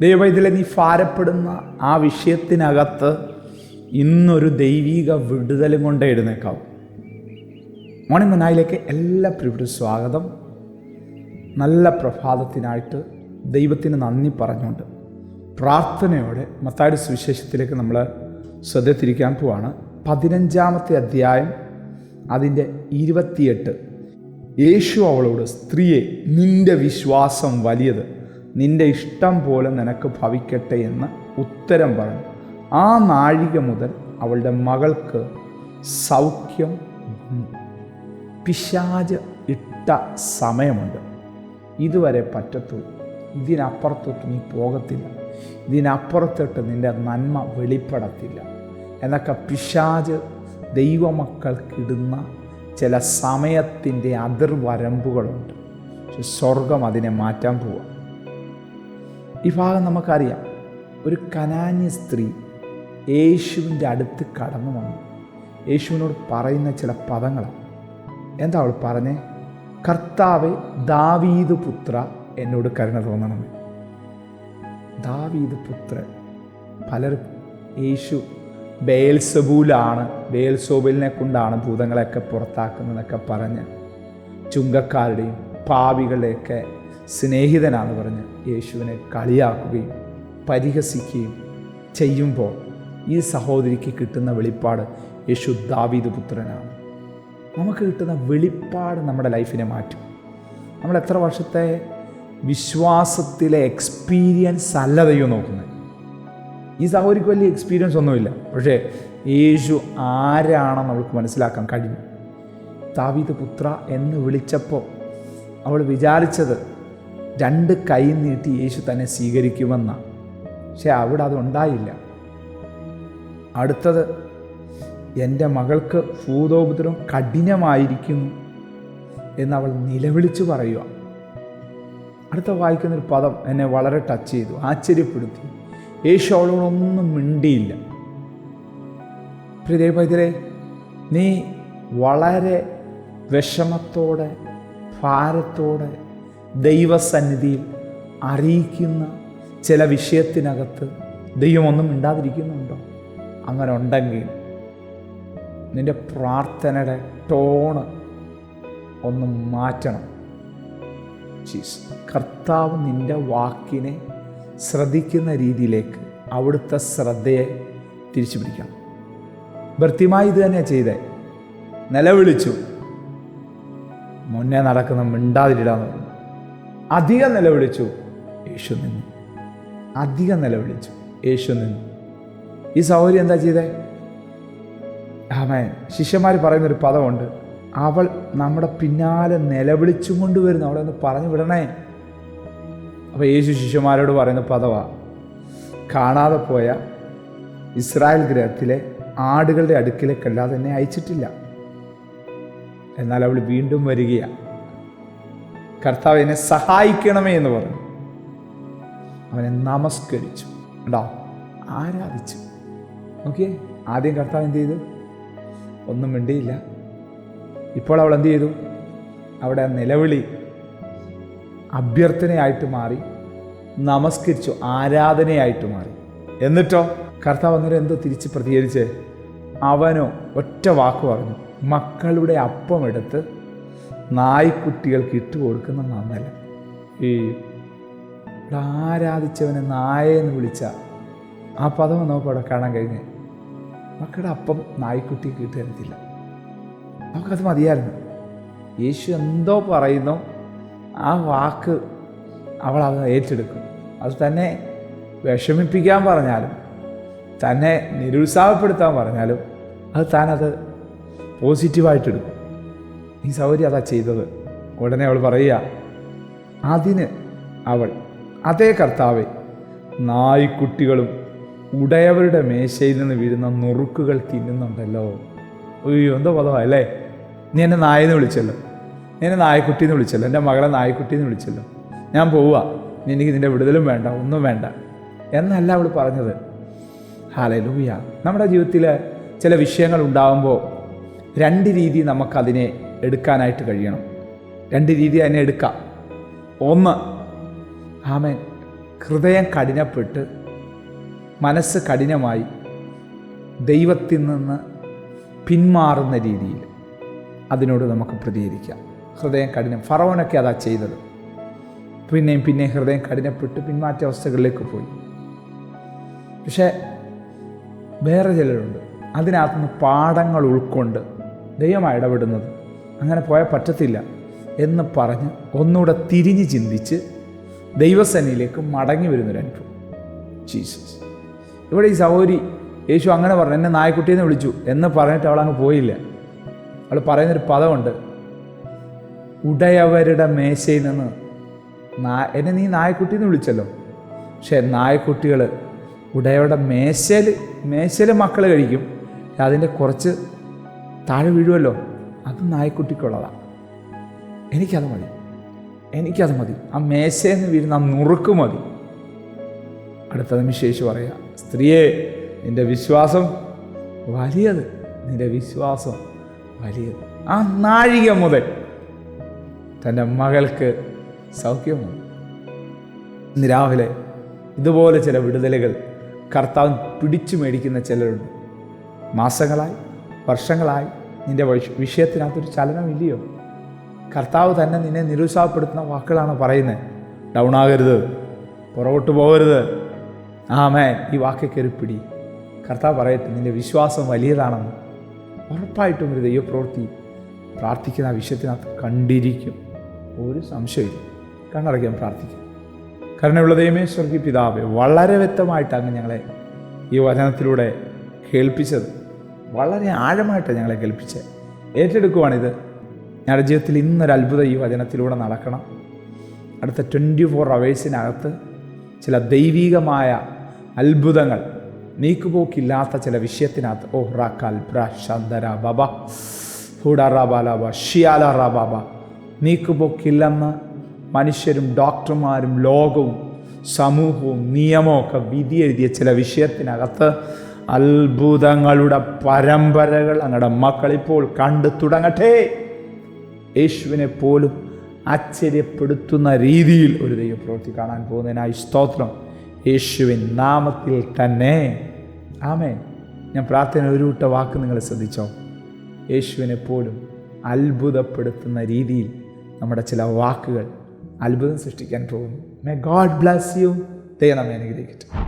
ദൈവത്തിലെ നീ ഭാരപ്പെടുന്ന ആ വിഷയത്തിനകത്ത് ഇന്നൊരു ദൈവിക വിടുതലും കൊണ്ട് എഴുന്നേക്കാവും. മോർണിംഗ് മനായിലേക്ക് എല്ലാ പ്രിയപ്പെട്ട സ്വാഗതം. നല്ല പ്രഭാതത്തിനായിട്ട് ദൈവത്തിന് നന്ദി പറഞ്ഞുകൊണ്ട് പ്രാർത്ഥനയോടെ മത്തായുടെ സുവിശേഷത്തിലേക്ക് നമ്മൾ ശ്രദ്ധ തിരിക്കാൻ പോവാണ്. പതിനഞ്ചാമത്തെ അധ്യായം അതിന്റെ ഇരുപത്തിയെട്ട്. യേശു അവളോട് സ്ത്രീയെ നിന്റെ വിശ്വാസം വലിയത് നിന്റെ ഇഷ്ടം പോലെ നിനക്ക് ഭവിക്കട്ടെ എന്ന് ഉത്തരം പറഞ്ഞു. ആ നാഴിക മുതൽ അവളുടെ മകൾക്ക് സൗഖ്യം പിശാജ് ഇട്ട സമയമുണ്ട്. ഇതുവരെ പറ്റത്തുള്ളൂ ഇതിനപ്പുറത്തോട്ട് നീ പോകത്തില്ല. ഇതിനപ്പുറത്തോട്ട് നിന്റെ നന്മ വെളിപ്പെടത്തില്ല. എന്നൊക്കെ പിശാജ് ദൈവമക്കൾക്കിടുന്ന ചില സമയത്തിന്റെ അതിർവരമ്പുകളുണ്ട്. സ്വർഗം അതിനെ മാറ്റാൻ പോവുക ഈ ഭാഗം നമുക്കറിയാം. ഒരു കനാന്യ സ്ത്രീ യേശുവിന്റെ അടുത്ത് കടന്നു വന്നു. യേശുവിനോട് പറയുന്ന ചില പദങ്ങളാണ് എന്താ അവൾ പറഞ്ഞേ? കർത്താവെ ദാവീദ് പുത്ര എന്നോട് കരുണ തോന്നണം ദാവീദ് പുത്ര. പലരും യേശു ബേൽസബൂലാണ് ബേൽസോബിലിനെ കൊണ്ടാണ് ഭൂതങ്ങളെയൊക്കെ പുറത്താക്കുന്നതെന്നൊക്കെ പറഞ്ഞ് ചുങ്കക്കാരുടെയും പാവികളുടെയൊക്കെ സ്നേഹിതനാന്ന് പറഞ്ഞ് യേശുവിനെ കളിയാക്കുകയും പരിഹസിക്കുകയും ചെയ്യുമ്പോൾ ഈ സഹോദരിക്ക് കിട്ടുന്ന വെളിപ്പാട് യേശു ദാവീദ് പുത്രനാണ്. നമുക്ക് കിട്ടുന്ന വെളിപ്പാട് നമ്മുടെ ലൈഫിനെ മാറ്റും. നമ്മൾ എത്ര വർഷത്തെ വിശ്വാസത്തിലെ എക്സ്പീരിയൻസ് അല്ല നോക്കുന്നത്. ഈ സഹോദരിക്ക് വലിയ എക്സ്പീരിയൻസ് ഒന്നുമില്ല. പക്ഷേ യേശു ആരാണെന്ന് അവൾക്ക് മനസ്സിലാക്കാൻ കഴിഞ്ഞു. താവീത് പുത്ര എന്ന് വിളിച്ചപ്പോൾ അവൾ വിചാരിച്ചത് രണ്ട് കൈ നീട്ടി യേശു തന്നെ സ്വീകരിക്കുമെന്ന. പക്ഷെ അവിടെ അതുണ്ടായില്ല അടുത്തത് എന്റെ മകൾക്ക് ഭൂതോപദ്രവം കഠിനമായിരിക്കുന്നു എന്നവൾ നിലവിളിച്ച് പറയുക അടുത്ത വായിക്കുന്നൊരു പദം എന്നെ വളരെ ടച്ച് ചെയ്തു ആശ്ചര്യപ്പെടുത്തി. യേശു അവളോടൊന്നും മിണ്ടിയില്ല. പ്രിയപൈതരെ നീ വളരെ വിഷമത്തോടെ ഭാരത്തോടെ ദൈവസന്നിധിയിൽ അറിയിക്കുന്ന ചില വിഷയത്തിനകത്ത് ദൈവമൊന്നും മിണ്ടാതിരിക്കുന്നുണ്ടോ? അങ്ങനെ ഉണ്ടെങ്കിൽ നിന്റെ പ്രാർത്ഥനയുടെ ടോണ് ഒന്ന് മാറ്റണം. ജീസ് കർത്താവ് നിന്റെ വാക്കിനെ ശ്രദ്ധിക്കുന്ന രീതിയിലേക്ക് അവിടുത്തെ ശ്രദ്ധയെ തിരിച്ചു പിടിക്കണം ഭർത്തിമായി ഇത് തന്നെ ചെയ്തേ. നിലവിളിച്ചു. മുന്നേ നടക്കുന്ന മിണ്ടാതിരിടാന്ന് പറഞ്ഞു. അധികം നിലവിളിച്ചു. യേശു നിന്നു. അധികം നിലവിളിച്ചു. യേശു നിന്നു. ഈ സൗകര്യം എന്താ ചെയ്തേ? അവൻ ശിഷ്യന്മാർ പറയുന്നൊരു പദമുണ്ട്. അവൾ നമ്മുടെ പിന്നാലെ നിലവിളിച്ചും കൊണ്ടുവരുന്നു. അവളെ ഒന്ന് പറഞ്ഞു വിടണേ. അപ്പോൾ യേശു ശിഷ്യന്മാരോട് പറയുന്ന പദവാ. കാണാതെ പോയ ഇസ്രായേൽ ഗ്രഹത്തിലെ ആടുകളുടെ അടുക്കിലേക്കല്ലാതെ എന്നെ അയച്ചിട്ടില്ല. എന്നാൽ അവൾ വീണ്ടും വരികയാണ് കർത്താവ് എന്നെ സഹായിക്കണമേ എന്ന് പറഞ്ഞു. അവനെ നമസ്കരിച്ചു. ഉണ്ടോ ആരാധിച്ചു. ഓക്കെ ആദ്യം കർത്താവ് എന്ത് ചെയ്തു? ഒന്നും മിണ്ടിയില്ല. ഇപ്പോൾ അവൾ എന്ത് ചെയ്തു? അവിടെ നിലവിളി അഭ്യർത്ഥനയായിട്ട് മാറി നമസ്കരിച്ചു ആരാധനയായിട്ട് മാറി. എന്നിട്ടോ? കർത്താവ് അന്നേരം എന്തോ തിരിച്ച് പ്രതികരിച്ച് അവനോ ഒറ്റ വാക്ക് പറഞ്ഞു. മക്കളുടെ അപ്പം എടുത്ത് നായ്ക്കുട്ടികൾക്ക് ഇട്ട് കൊടുക്കുന്ന നന്നല്ല ഈ ഇവിടെ ആരാധിച്ചവനെ നായെന്ന് വിളിച്ച ആ പദം നമുക്ക് അവിടെ കാണാൻ കഴിഞ്ഞേ. മക്കളുടെ അപ്പം നായ്ക്കുട്ടി കിട്ടി തരത്തില്ല നമുക്കത് മതിയായിരുന്നു. യേശു എന്തോ പറയുന്നു ആ വാക്ക് അവൾ അത് ഏറ്റെടുക്കും. അത് തന്നെ വിഷമിപ്പിക്കാൻ പറഞ്ഞാലും തന്നെ നിരുത്സാഹപ്പെടുത്താൻ പറഞ്ഞാലും അത് താനത് പോസിറ്റീവായിട്ട് എടുക്കും. ഈ സൗകര്യം അതാ ചെയ്തത്. ഉടനെ അവൾ പറയുക അതിന് അവൾ അതേ കർത്താവെ നായ്ക്കുട്ടികളും ഉടയവരുടെ മേശയിൽ നിന്ന് വീഴുന്ന നുറുക്കുകൾ തിന്നുന്നുണ്ടല്ലോ. അയ്യോ എന്തോ പദമാണ് അല്ലേ? നീ എന്നെ നായെന്ന് വിളിച്ചല്ലോ. നീ എന്നെ നായക്കുട്ടിന്ന് വിളിച്ചല്ലോ. എന്റെ മകളെ നായക്കുട്ടിന്ന് വിളിച്ചല്ലോ. ഞാൻ പോവുക. എനിക്ക് നിന്റെ വിടുതലും വേണ്ട ഒന്നും വേണ്ട. എന്നല്ല അവൾ പറഞ്ഞത്. ഹാലലൂയ നമ്മുടെ ജീവിതത്തിൽ ചില വിഷയങ്ങൾ ഉണ്ടാകുമ്പോൾ രണ്ട് രീതി നമുക്കതിനെ എടുക്കാനായിട്ട് കഴിയണം. രണ്ട് രീതി അതിനെ എടുക്കാം. ഒന്ന് ആമേൻ ഹൃദയം കഠിനപ്പെട്ട് മനസ്സ് കഠിനമായി ദൈവത്തിൽ നിന്ന് പിന്മാറുന്ന രീതിയിൽ അതിനോട് നമുക്ക് പ്രതികരിക്കാം. ഹൃദയം കഠിനം ഫറവനൊക്കെ അതാ ചെയ്തത്. പിന്നെയും പിന്നെയും ഹൃദയം കഠിനപ്പെട്ട് പിന്മാറ്റ അവസ്ഥകളിലേക്ക് പോയി. പക്ഷേ വേറെ ചിലരുണ്ട്. അതിനകത്തുനിന്ന് പാഠങ്ങൾ ഉൾക്കൊണ്ട് ദൈവമായി ഇടപെടുന്നത് അങ്ങനെ പോയാൽ പറ്റത്തില്ല എന്ന് പറഞ്ഞ് ഒന്നുകൂടെ തിരിഞ്ഞ് ചിന്തിച്ച് ദൈവസേനയിലേക്ക് മടങ്ങി വരുന്നൊരു അനുഭവം. ജീസസ് ഇവിടെ ഈ സഹോരി യേശു അങ്ങനെ പറഞ്ഞു എന്നെ നായക്കുട്ടിയെന്ന് വിളിച്ചു എന്ന് പറഞ്ഞിട്ട് അവൾ അങ്ങ് പോയില്ല. അവൾ പറയുന്നൊരു പദമുണ്ട് ഉടയവരുടെ മേശയിൽ നിന്ന് നാ എന്നെ നീ നായക്കുട്ടിന്ന് വിളിച്ചല്ലോ. പക്ഷേ നായക്കുട്ടികൾ ഉടയവരുടെ മേശയിൽ മേശയിൽ മക്കൾ കഴിക്കും. അതിന്റെ കുറച്ച് താഴെ വീഴുമല്ലോ അത് നായ്ക്കുട്ടിക്കുള്ളതാണ് എനിക്കത് മതി. എനിക്കത് മതി. ആ മേശയിൽ നിന്ന് വീഴുന്ന ആ നുറുക്ക് മതി. അടുത്ത നിമിഷം പറയുക സ്ത്രീയെ നിന്റെ വിശ്വാസം വലിയത് നിന്റെ വിശ്വാസം വലിയത്. ആ നാഴിക മുതൽ തന്റെ മകൾക്ക് സൗഖ്യമാണ് ഇന്ന് രാവിലെ ഇതുപോലെ ചില വിടുതലുകൾ കർത്താവ് പിടിച്ചു മേടിക്കുന്ന ചിലരുണ്ട്. മാസങ്ങളായി വർഷങ്ങളായി വൈഷ്- വിഷയത്തിനകത്തൊരു ചലനമില്ലയോ? കർത്താവ് തന്നെ നിന്നെ നിരുത്സാഹപ്പെടുത്തുന്ന വാക്കുകളാണ് പറയുന്നത്. ഡൗൺ ആകരുത് പുറകോട്ട് പോകരുത്. ആമേ ഈ വാക്ക് കയറിപ്പിടി കർത്താവ് പറയട്ടെ നിന്റെ വിശ്വാസം വലിയതാണെന്ന്. ഉറപ്പായിട്ടും ഒരു ദൈവപ്രവൃത്തി പ്രാർത്ഥിക്കുന്ന ആ വിഷയത്തിനകത്ത് കണ്ടിരിക്കും. ഒരു സംശയമില്ല കണ്ണടയ്ക്കാൻ പ്രാർത്ഥിക്കും. കരുണയുള്ള ദൈവമേ സ്വർഗി പിതാവേ വളരെ വ്യക്തമായിട്ടാണ് ഞങ്ങളെ ഈ വചനത്തിലൂടെ കേൾപ്പിച്ചത്. വളരെ ആഴമായിട്ട് ഞങ്ങളെ കേൾപ്പിച്ച് ഏറ്റെടുക്കുവാണിത്. ഞങ്ങളുടെ ജീവിതത്തിൽ ഇന്നൊരു അത്ഭുതം ഈ വചനത്തിലൂടെ നടക്കണം. അടുത്ത ട്വന്റി ഫോർ അവേഴ്സിനകത്ത് ചില ദൈവീകമായ അത്ഭുതങ്ങൾ നീക്കുപോക്കില്ലാത്ത ചില വിഷയത്തിനകത്ത് ഓ റാക്കാൽ ബ്ര ശാന്തര ബബ ഹൂഡാറാബാലാബ ഷിയാലാറാബാബ നീക്കുപോക്കില്ലെന്ന് മനുഷ്യരും ഡോക്ടർമാരും ലോകവും സമൂഹവും നിയമവും ഒക്കെ വിധി എഴുതിയ ചില വിഷയത്തിനകത്ത് അത്ഭുതങ്ങളുടെ പരമ്പരകൾ അങ്ങയുടെ മക്കളിപ്പോൾ കണ്ടു തുടങ്ങട്ടെ. യേശുവിനെ പോലും ആശ്ചര്യപ്പെടുത്തുന്ന രീതിയിൽ ഒരു ദൈവപ്രവൃത്തി കാണാൻ പോകുന്നതിനായി സ്തോത്രം. യേശുവിൻ നാമത്തിൽ തന്നെ. ആമേ ഞാൻ പ്രാർത്ഥന ഒരു വിട്ട വാക്ക് നിങ്ങൾ ശ്രദ്ധിച്ചോ? യേശുവിനെ പോലും അത്ഭുതപ്പെടുത്തുന്ന രീതിയിൽ നമ്മുടെ ചില വാക്കുകൾ അത്ഭുതം സൃഷ്ടിക്കാൻ പോകുന്നു. മേ ഗോഡ് ബ്ലസ് യു ദൈവം നമ്മെ അനുഗ്രഹിക്കട്ടെ.